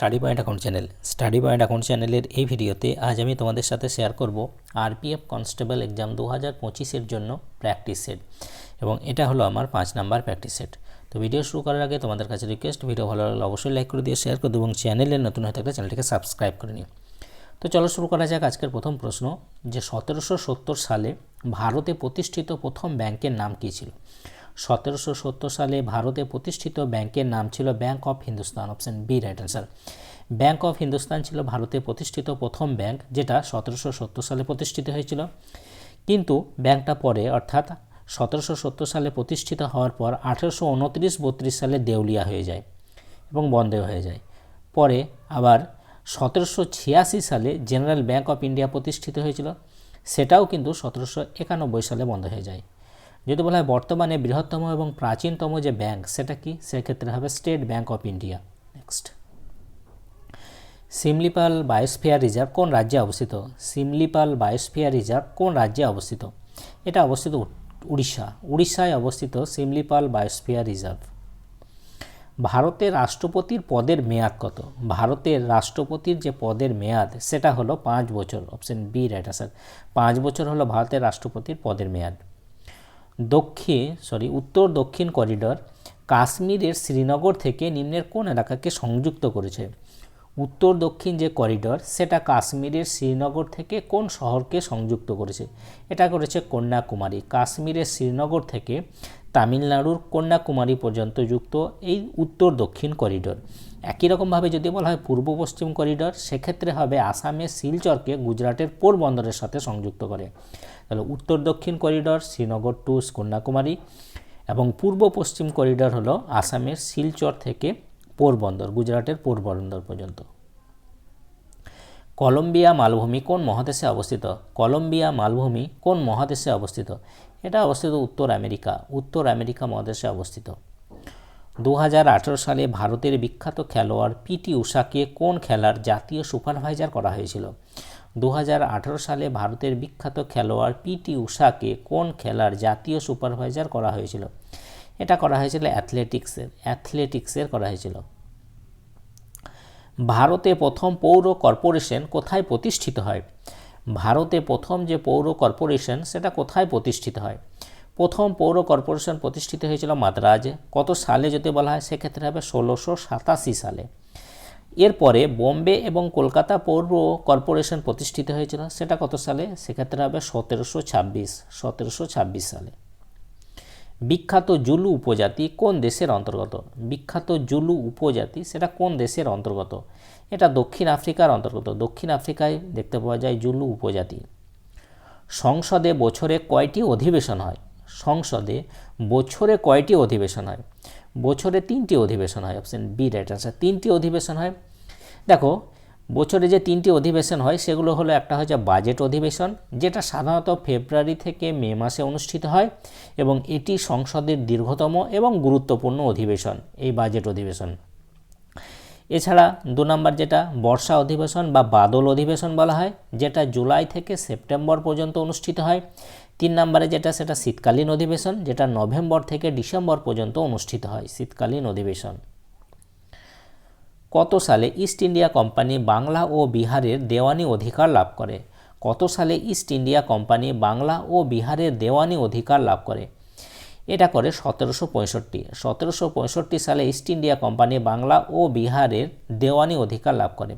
Study point account channel study point account চ্যানেলের এই ভিডিওতে আজ আমি তোমাদের সাথে শেয়ার করব আরপিএফ কনস্টেবল এক্সাম দু হাজার পঁচিশের জন্য প্র্যাকটিস সেট এবং এটা হলো আমার পাঁচ নাম্বার প্র্যাকটিস সেট তো ভিডিও শুরু করার আগে তোমাদের কাছে রিকোয়েস্ট ভিডিও ভালো লাগলে অবশ্যই লাইক করে দিয়ে শেয়ার করে দেবো এবং চ্যানেলে নতুন হয়ে থাকলে চ্যানেলটিকে সাবস্ক্রাইব করে নিও। তো চলো শুরু করা যাক আজকের প্রথম প্রশ্ন, যে সতেরোশো সত্তর সালে ভারতে প্রতিষ্ঠিত প্রথম ব্যাংকের নাম কী ছিল? সতেরোশো সত্তর সালে ভারতে প্রতিষ্ঠিত ব্যাংকের নাম ছিল bank of Hindustan, option B right answer bank of Hindustan ছিল ভারতে প্রতিষ্ঠিত প্রথম ব্যাংক, যেটা সতেরোশো সত্তর সালে প্রতিষ্ঠিত হয়েছিল। কিন্তু ব্যাংকটা পরে, অর্থাৎ সতেরোশো সত্তর সালে প্রতিষ্ঠিত হওয়ার পর আঠেরোশো উনত্রিশ বত্রিশ সালে দেউলিয়া হয়ে যায় এবং বন্ধ হয়ে যায়। পরে আবার সতেরোশো ছিয়াশি সালে জেনারেল ব্যাংক অফ ইন্ডিয়া প্রতিষ্ঠিত হয়েছিল, সেটাও কিন্তু সতেরোশো একানব্বই সালে বন্ধ হয়ে যায়। যদি বলা হয় বর্তমানে বৃহত্তম এবং প্রাচীনতম যে ব্যাংক, সেটা কি? সেক্ষেত্রে হবে state bank of India. Next. Similipal biosphere reserve কোন রাজ্যে অবস্থিত? সিমলিপাল বায়োস্ফিয়ার রিজার্ভ কোন রাজ্যে অবস্থিত? এটা অবস্থিত উড়িষ্যা। উড়িষ্যায় অবস্থিত সিমলিপাল বায়োস্ফিয়ার রিজার্ভ। ভারতের রাষ্ট্রপতির পদের মেয়াদ কত? ভারতের রাষ্ট্রপতির যে পদের মেয়াদ, সেটা হলো পাঁচ বছর। অপশন বি রাইট আনসার পাঁচ বছর হলো ভারতের রাষ্ট্রপতির পদের মেয়াদ। দক্ষিণ সরি উত্তর দক্ষিণ করিডর কাশ্মীরের শ্রীনগর থেকে নিম্নের কোন এলাকাকে সংযুক্ত করেছে? উত্তর দক্ষিণ যে করিডর সেটা কাশ্মীরের শ্রীনগর থেকে কোন শহরকে সংযুক্ত করেছে? এটা করেছে কন্যাকুমারী। কাশ্মীরের শ্রীনগর থেকে তামিলনাড়ুর কন্যাকুমারী পর্যন্ত যুক্ত এই উত্তর দক্ষিণ করিডোর। একই রকমভাবে যদি বলা হয় পূর্ব পশ্চিম করিডোর, সেক্ষেত্রে হবে আসামের শিলচরকে গুজরাটের পোরবন্দরের সাথে সংযুক্ত করে। তাহলে উত্তর দক্ষিণ করিডোর, শ্রীনগর টু কন্যাকুমারী এবং পূর্ব পশ্চিম করিডোর হলো আসামের শিলচর থেকে পোরবন্দর গুজরাটের পোরবন্দর পর্যন্ত। কলম্বিয়া মালভূমি কোন মহাদেশে অবস্থিত? কলম্বিয়া মালভূমি কোন মহাদেশে অবস্থিত? এটা অবস্থিত উত্তর আমেরিকা। উত্তর আমেরিকা মহাদেশে অবস্থিত। দু হাজার আঠেরো সালে ভারতের বিখ্যাত খেলোয়াড় পিটি উষাকে কোন খেলার জাতীয় সুপারভাইজার করা হয়েছিল? দু হাজার আঠেরো সালে ভারতের বিখ্যাত খেলোয়াড় পিটি উষাকে কোন খেলার জাতীয় সুপারভাইজার করা হয়েছিল? এটা করা হয়েছিল অ্যাথলেটিক্সের অ্যাথলেটিক্সের করা হয়েছিল। ভারতে প্রথম পৌর কর্পোরেশন কোথায় প্রতিষ্ঠিত হয়? ভারতে প্রথম যে পৌর কর্পোরেশন, সেটা কোথায় প্রতিষ্ঠিত হয়? প্রথম পৌর কর্পোরেশন প্রতিষ্ঠিত হয়েছিল মাদ্রাজে কত সালে যদি বলা হয়, সেক্ষেত্রে হবে ষোলোশো সাতাশি সালে। এরপরে বোম্বে এবং কলকাতা পৌর কর্পোরেশন প্রতিষ্ঠিত হয়েছিল, সেটা কত সালে? সেক্ষেত্রে হবে সতেরোশো ছাব্বিশ সতেরোশো ছাব্বিশ সালে। বিখ্যাত জুলু উপজাতি কোন দেশের অন্তর্গত? বিখ্যাত জুলু উপজাতি, সেটা কোন দেশের অন্তর্গত? এটা দক্ষিণ আফ্রিকার অন্তর্গত। দক্ষিণ আফ্রিকায় দেখতে পাওয়া যায় জুলু উপজাতি। সংসদে বছরে কয়টি অধিবেশন হয়? সংসদে বছরে কয়টি অধিবেশন হয়? বছরে তিনটি অধিবেশন হয়। Option B, right answer. তিনটি অধিবেশন হয়। দেখো বছরে যে তিনটি অধিবেশন হয়, সেগুলো হলো একটা হচ্ছে বাজেট অধিবেশন, যেটা সাধারণত ফেব্রুয়ারি থেকে মে মাসে অনুষ্ঠিত হয়, এবং এটি সংসদের দীর্ঘতম এবং গুরুত্বপূর্ণ অধিবেশন, এই বাজেট অধিবেশন। এছাড়া দু নম্বর যেটা, বর্ষা অধিবেশন বা বাদল অধিবেশন বলা হয়, যেটা জুলাই থেকে সেপ্টেম্বর পর্যন্ত অনুষ্ঠিত হয়। তিন নম্বরে যেটা, সেটা শীতকালীন অধিবেশন, যেটা নভেম্বর থেকে ডিসেম্বর পর্যন্ত অনুষ্ঠিত হয়, শীতকালীন অধিবেশন। কত সালে ইস্ট ইন্ডিয়া কোম্পানি বাংলা ও বিহারের দেওয়ানি অধিকার লাভ করে? কত সালে ইস্ট ইন্ডিয়া কোম্পানি বাংলা ও বিহারের দেওয়ানি অধিকার লাভ করে? এটা করে সতেরোশো পঁয়ষট্টি। সতেরোশো পঁয়ষট্টি সালে ইস্ট ইন্ডিয়া কোম্পানি বাংলা ও বিহারের দেওয়ানি অধিকার লাভ করে।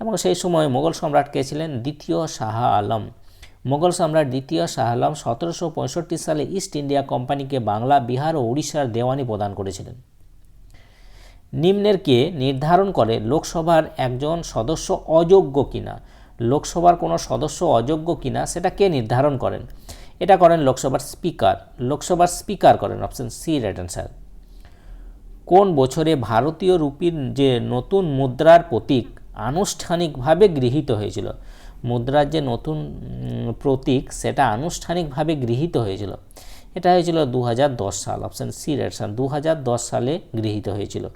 এবং সেই সময় মোগল সম্রাট কে ছিলেন? দ্বিতীয় শাহ আলম। মোগল সম্রাট দ্বিতীয় শাহ আলম সতেরোশো পঁয়ষট্টি সালে ইস্ট ইন্ডিয়া কোম্পানিকে বাংলা, বিহার ও উড়িষ্যার দেওয়ানি প্রদান করেছিলেন। নিম্নের কে নির্ধারণ করে লোকসভার একজন সদস্য অযোগ্য কিনা? লোকসভার কোনো সদস্য অযোগ্য কিনা সেটা কে নির্ধারণ করেন? এটা করেন লোকসভার স্পিকার। লোকসভার স্পিকার করেন, অপশন সি রাইট অ্যান্সার। কোন বছরে ভারতীয় রুপির যে নতুন মুদ্রার প্রতীক আনুষ্ঠানিকভাবে গৃহীত হয়েছিল? মুদ্রার যে নতুন প্রতীক সেটা আনুষ্ঠানিকভাবে গৃহীত হয়েছিল। এটা হয়েছিল দু হাজার দশ সাল, অপশান সি রাইট অ্যান্সার। দু সালে গৃহীত হয়েছিল।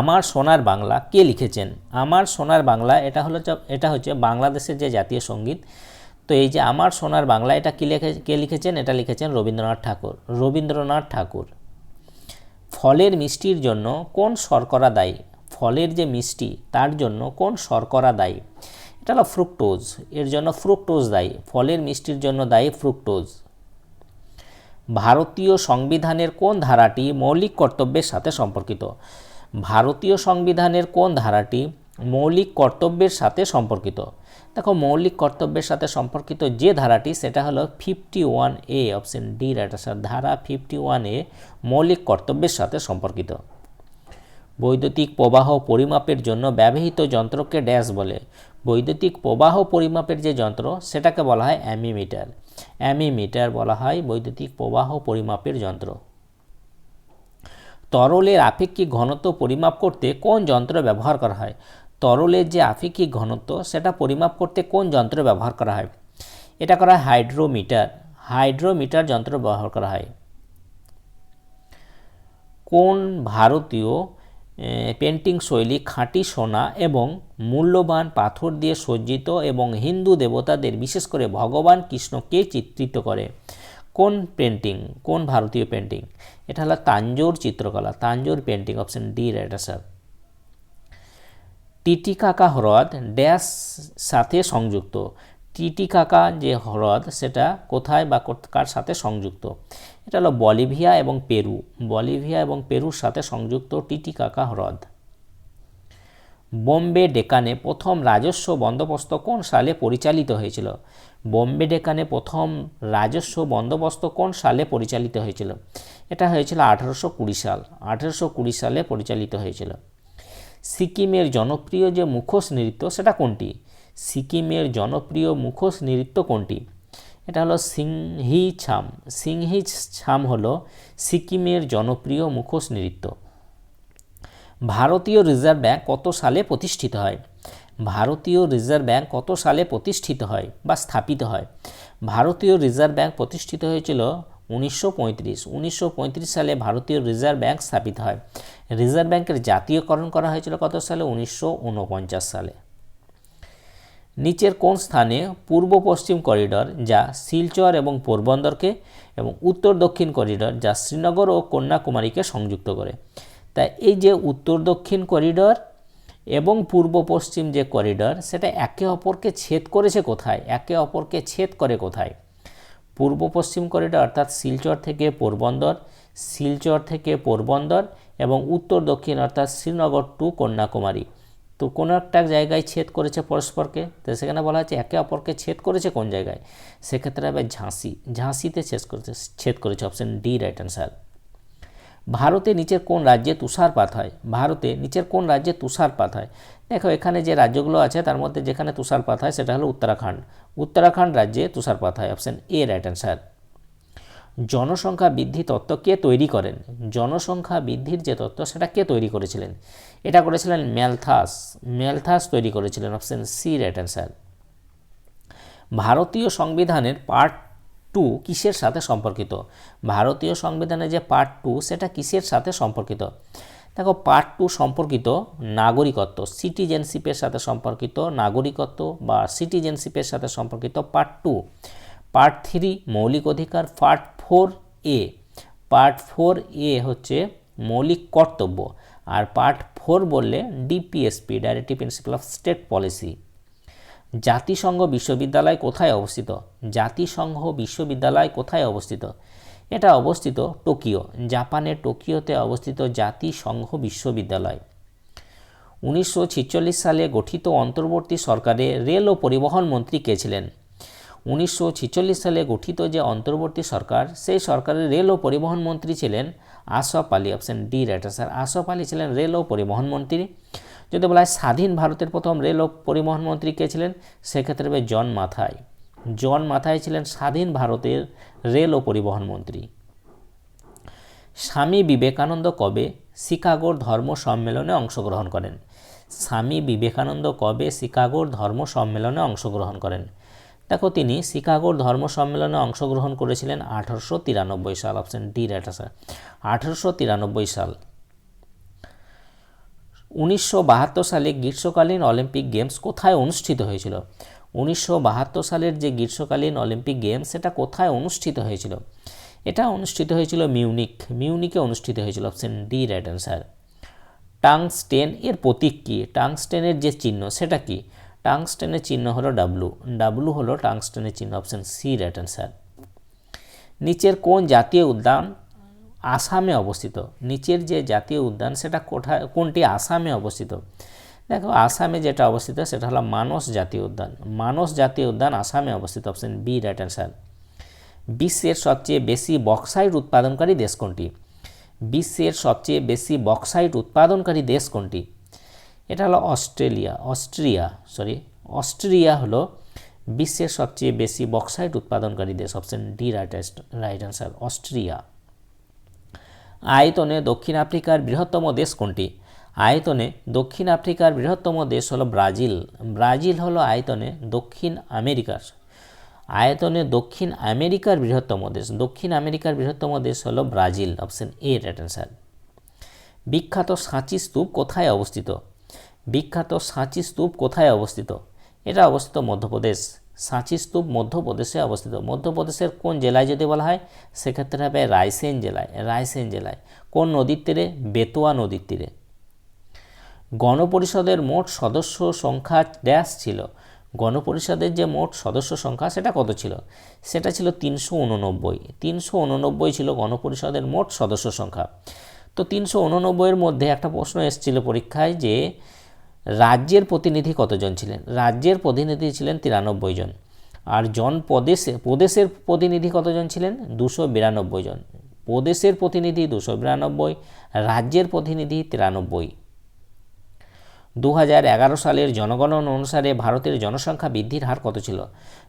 আমার সোনার বাংলা কে লিখেছেন? আমার সোনার বাংলা এটা হলো এটা হচ্ছে বাংলাদেশের যে জাতীয় সংগীত। তো এই যে আমার সোনার বাংলা এটা কি লিখে, কে লিখেছেন? এটা লিখেছেন রবীন্দ্রনাথ ঠাকুর। রবীন্দ্রনাথ ঠাকুর, ফলের মিষ্টির জন্য কোন শর্করা দায়ী? ফলের যে মিষ্টি, তার জন্য কোন শর্করা দায়ী? এটা হলো ফ্রুক্টোজ, এর জন্য ফ্রুক্টোজ দায়ী। ফলের মিষ্টির জন্য দায়ী ফ্রুক্টোজ। ভারতীয় সংবিধানের কোন ধারাটি মৌলিক কর্তব্যের সাথে সম্পর্কিত? ভারতীয় সংবিধানের কোন ধারাটি মৌলিক কর্তব্যের সাথে সম্পর্কিত? দেখো, মৌলিক কর্তব্যের সাথে সম্পর্কিত যে ধারাটি, সেটা হলো fifty one A option D right answer ধারা ফিফটি ওয়ান এ মৌলিক কর্তব্যের সাথে সম্পর্কিত। বৈদ্যুতিক প্রবাহ পরিমাপের জন্য ব্যবহৃত যন্ত্রকে ড্যাশ বলে। বৈদ্যুতিক প্রবাহ পরিমাপের যে যন্ত্র, সেটাকে বলা হয় অ্যামিমিটার। অ্যামিমিটার বলা হয় বৈদ্যুতিক প্রবাহ পরিমাপের যন্ত্র। তরলের আপেক্ষিক ঘনত্ব পরিমাপ করতে কোন যন্ত্র ব্যবহার করা হয়? তরলের যে আপেক্ষিক ঘনত্ব, সেটা পরিমাপ করতে কোন যন্ত্র ব্যবহার করা হয়? এটা করা হয় হাইড্রোমিটার। হাইড্রোমিটার যন্ত্র ব্যবহার করা হয়। কোন ভারতীয় পেন্টিং শৈলী খাঁটি সোনা এবং মূল্যবান পাথর দিয়ে সজ্জিত এবং হিন্দু দেবতাদের বিশেষ করে ভগবান কৃষ্ণকে চিত্রিত করে? কোন পেন্টিং, কোন ভারতীয় পেন্টিং? এটা হলো তাঞ্জোর চিত্রকলা, Tanjore painting, option D right answer Titicaca হ্রদ ড্যাশ সাথে সংযুক্ত। টিটিকাকা যে হ্রদ, সেটা কোথায় বা কার সাথে সংযুক্ত? এটা হলো বলিভিয়া এবং পেরু। বলিভিয়া এবং পেরুর সাথে সংযুক্ত টিটিকাকা হ্রদ। বোম্বে ডেকানে প্রথম রাজস্ব বন্দোবস্ত কোন সালে পরিচালিত হয়েছিল? বোম্বে ডেকানে প্রথম রাজস্ব বন্দোবস্ত কোন সালে পরিচালিত হয়েছিল? এটা হয়েছিল আঠারোশো কুড়ি সাল। আঠারোশো কুড়ি সালে পরিচালিত হয়েছিল। সিকিমের জনপ্রিয় যে মুখোশ নৃত্য সেটা কোনটি? সিকিমের জনপ্রিয় মুখোশ নৃত্য কোনটি? এটা হলো সিংহি ছাম। সিংহি ছাম হলো সিকিমের জনপ্রিয় মুখোশ নৃত্য। ভারতীয় রিজার্ভ ব্যাংক কত সালে প্রতিষ্ঠিত হয়? ভারতীয় রিজার্ভ ব্যাংক কত সালে প্রতিষ্ঠিত হয় বা স্থাপিত হয়? ভারতীয় রিজার্ভ ব্যাংক প্রতিষ্ঠিত হয়েছিল উনিশশো পঁয়ত্রিশ। সালে ভারতীয় রিজার্ভ ব্যাংক স্থাপিত হয়। রিজার্ভ ব্যাংকের জাতীয়করণ করা হয়েছিল কত সালে? উনিশশো ঊনপঞ্চাশ সালে। নিচের কোন স্থানে পূর্ব পশ্চিম করিডর যা শিলচর এবং পোরবন্দরকে এবং উত্তর দক্ষিণ করিডর যা শ্রীনগর ও কন্যাকুমারীকে সংযুক্ত করে? তাই এই যে উত্তর দক্ষিণ করিডর এবং পূর্ব পশ্চিম যে করিডর, সেটা একে অপরকে ছেদ করেছে কোথায়? একে অপরকে ছেদ করে কোথায়? পূর্ব পশ্চিম করিডর, অর্থাৎ শিলচর থেকে পোরবন্দর, শিলচর থেকে পোরবন্দর এবং উত্তর দক্ষিণ, অর্থাৎ শ্রীনগর টু কন্যাকুমারী। তো কোনো একটা জায়গায় ছেদ করেছে পরস্পরকে? তো সেখানে বলা হচ্ছে একে অপরকে ছেদ করেছে কোন জায়গায়? সেক্ষেত্রে হবে ঝাঁসি। ঝাঁসিতে ছেদ করেছে ছেদ করেছে অপশন ডি রাইট অ্যান্সার ভারতে নিচের কোন রাজ্যে তুষারপাত হয়? ভারতে নিচের কোন রাজ্যে তুষারপাত হয়? দেখো, এখানে যে রাজ্যগুলো আছে, তার মধ্যে যেখানে তুষারপাত হয়, সেটা হলো উত্তরাখণ্ড। উত্তরাখণ্ড রাজ্যে তুষারপাত হয় অপশন এ রাইট অ্যান্সার জনসংখ্যা বৃদ্ধি তত্ত্ব কে তৈরি করেন? জনসংখ্যা বৃদ্ধির যে তত্ত্ব, সেটা কে তৈরি করেছিলেন? এটা করেছিলেন ম্যালথাস ম্যালথাস তৈরি করেছিলেন অপশন সি রাইট অ্যান্সার ভারতীয় সংবিধানের পার্ট টু কিসের সাথে সম্পর্কিত? ভারতীয় সংবিধানের যে পার্ট টু সেটা কিসের সাথে সম্পর্কিত? দেখো পার্ট টু সম্পর্কিত নাগরিকত্ব সিটিজেনশিপের সাথে সম্পর্কিত নাগরিকত্ব বা সিটিজেনশিপের সাথে সম্পর্কিত পার্ট টু পার্ট থ্রি মৌলিক অধিকার part four A part four A হচ্ছে মৌলিক কর্তব্য। আর পার্ট ফোর বললে DPSP directive principle of state policy জাতিসংঘ বিশ্ববিদ্যালয় কোথায় অবস্থিত? জাতিসংঘ বিশ্ববিদ্যালয় কোথায় অবস্থিত? এটা অবস্থিত টোকিও, জাপানের টোকিওতে অবস্থিত জাতিসংঘ বিশ্ববিদ্যালয়। উনিশশো ছেচল্লিশ সালে গঠিত অন্তর্বর্তী সরকারে রেল ও পরিবহন মন্ত্রী কে ছিলেন? উনিশশো ছেচল্লিশ সালে গঠিত যে অন্তর্বর্তী সরকার, সেই সরকারের রেল ও পরিবহন মন্ত্রী ছিলেন Asaf Ali. Option D, right sir Asaf Ali ছিলেন রেল ও পরিবহন মন্ত্রী। যদি বলা হয় স্বাধীন ভারতের প্রথম রেল ও পরিবহন মন্ত্রী কে ছিলেন, সেক্ষেত্রে হবে জন মাথায় জন মাথায় ছিলেন স্বাধীন ভারতের রেল ও পরিবহন মন্ত্রী। স্বামী বিবেকানন্দ কবে শিকাগোর ধর্ম সম্মেলনে অংশগ্রহণ করেন? স্বামী বিবেকানন্দ কবে শিকাগোর ধর্ম সম্মেলনে অংশগ্রহণ করেন? দেখো, তিনি শিকাগোর ধর্ম সম্মেলনে অংশগ্রহণ করেছিলেন আঠারোশো তিরানব্বই সাল অপশন ডি রাইট আঠারোশো তিরানব্বই সাল। উনিশশো বাহাত্তর সালে গ্রীষ্মকালীন অলিম্পিক গেমস কোথায় অনুষ্ঠিত হয়েছিল? উনিশশো বাহাত্তর সালের যে গ্রীষ্মকালীন অলিম্পিক গেমস, সেটা কোথায় অনুষ্ঠিত হয়েছিল? এটা অনুষ্ঠিত হয়েছিল মিউনিক মিউনিকে অনুষ্ঠিত হয়েছিল option D right answer tungsten এর প্রতীক কী? টাংস্টেনের যে চিহ্ন, সেটা কি? টাংস্টেনের চিহ্ন হলো ডাব্লু ডাব্লু হলো টাংস্টেনের চিহ্ন, অপশন সি রাইট অ্যান্সার নিচের কোন জাতীয় উদ্যান আসামে অবস্থিত। নিচের যে জাতীয় উদ্যান, সেটা কোথায় কোনটি আসামে অবস্থিত? দেখো, আসামে যেটা অবস্থিত, সেটা হলো মানস জাতীয় উদ্যান। মানস জাতীয় উদ্যান আসামে অবস্থিত। অপশন বি রাইট অ্যান্সার বিশ্বের সবচেয়ে বেশি বক্সাইট উৎপাদনকারী দেশ কোনটি? বিশ্বের সবচেয়ে বেশি বক্সাইট উৎপাদনকারী দেশ কোনটি? এটা হলো অস্ট্রেলিয়া। অস্ট্রিয়া সরি অস্ট্রিয়া হলো বিশ্বের সবচেয়ে বেশি বক্সাইট উৎপাদনকারী দেশ। Option D right right answer Austria. আয়তনে দক্ষিণ আফ্রিকার বৃহত্তম দেশ কোনটি? আয়তনে দক্ষিণ আফ্রিকার বৃহত্তম দেশ হলো ব্রাজিল। ব্রাজিল হলো আয়তনে দক্ষিণ আমেরিকার। আয়তনে দক্ষিণ আমেরিকার বৃহত্তম দেশ। দক্ষিণ আমেরিকার বৃহত্তম দেশ হলো Brazil. Option A, right answer. বিখ্যাত সাঁচি স্তূপ কোথায় অবস্থিত? বিখ্যাত সাঁচি স্তূপ কোথায় অবস্থিত? এটা অবস্থিত মধ্যপ্রদেশ। সাঁচি স্তূপ মধ্যপ্রদেশে অবস্থিত। মধ্যপ্রদেশের কোন জেলায় যদি বলা হয়, সেক্ষেত্রে হবে রায়সেন জেলায়। রায়সেন জেলায়। কোন নদীর তীরে? বেতোয়া নদীর তীরে। গণপরিষদের মোট সদস্য সংখ্যা ড্যাশ ছিল। গণপরিষদের যে মোট সদস্য সংখ্যা, সেটা কত ছিল? সেটা ছিল তিনশো উননব্বই। তিনশো উননব্বই ছিল গণপরিষদের মোট সদস্য সংখ্যা। তো তিনশো উননব্বইয়ের মধ্যে একটা প্রশ্ন এসেছিল পরীক্ষায় যে রাজ্যের প্রতিনিধি কতজন ছিলেন? রাজ্যের প্রতিনিধি ছিলেন তিরানব্বই জন। আর জন প্রদেশে, প্রদেশের প্রতিনিধি কতজন ছিলেন? দুশো বিরানব্বই জন। প্রদেশের প্রতিনিধি দুশো বিরানব্বই, রাজ্যের প্রতিনিধি তিরানব্বই। দু এগারো সালের জনগণন অনুসারে ভারতের জনসংখ্যা বৃদ্ধির হার কত ছিল?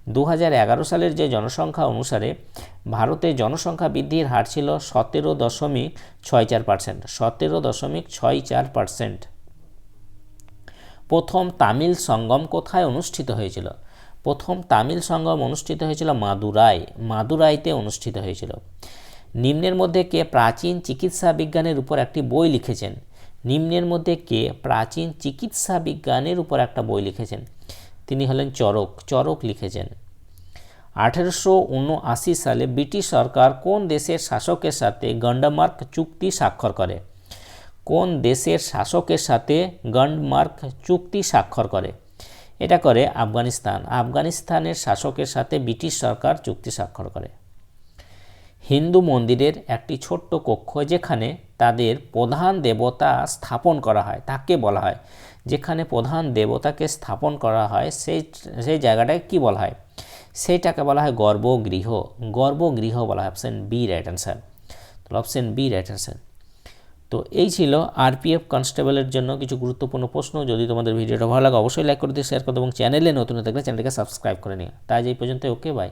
দু এগারো সালের যে জনসংখ্যা অনুসারে ভারতের জনসংখ্যা বৃদ্ধির হার ছিল সতেরো দশমিক ছয় চার পার্সেন্ট। সতেরো দশমিক ছয় চার পার্সেন্ট। প্রথম তামিল সঙ্গম কোথায় অনুষ্ঠিত হয়েছিল? প্রথম তামিল সঙ্গম অনুষ্ঠিত হয়েছিল মাদুরাই, মাদুরাইতে অনুষ্ঠিত হয়েছিল। নিম্নের মধ্যে কে প্রাচীন চিকিৎসা বিজ্ঞানের উপর একটি বই লিখেছেন? নিম্নের মধ্যে কে প্রাচীন চিকিৎসা বিজ্ঞানের উপর একটা বই লিখেছেন? তিনি হলেন চরক চরক লিখেছেন। আঠেরোশো উনআশি সালে ব্রিটিশ সরকার কোন দেশের শাসকের সাথে গন্ডমার্ক চুক্তি স্বাক্ষর করে? কোন দেশের শাসকের সাথে গন্ডমার্ক চুক্তি স্বাক্ষর করে? এটা করে আফগানিস্তান। আফগানিস্তানের শাসকের সাথে ব্রিটিশ সরকার চুক্তি স্বাক্ষর করে। হিন্দু মন্দিরের একটি ছোট্ট কক্ষ যেখানে তাদের প্রধান দেবতা স্থাপন করা হয়, তাকে বলা হয়। যেখানে প্রধান দেবতাকে স্থাপন করা হয়, সেই সেই জায়গাটাকে কি বলা হয়? সেইটাকে বলা হয় গর্ভগৃহ। গর্ভগৃহ বলা হয়। Option B right answer option B right answer তো এই ছিল আরপিএফ কনস্টেবলের জন্য কিছু গুরুত্বপূর্ণ প্রশ্ন। যদি তোমাদের ভিডিওটা ভালো লাগে, অবশ্যই লাইক করে দিয়ে শেয়ার করো এবং চ্যানেলে নতুন থাকলে চ্যানেলকে সাবস্ক্রাইব করে নিও। তাই এই পর্যন্ত ওকে বাই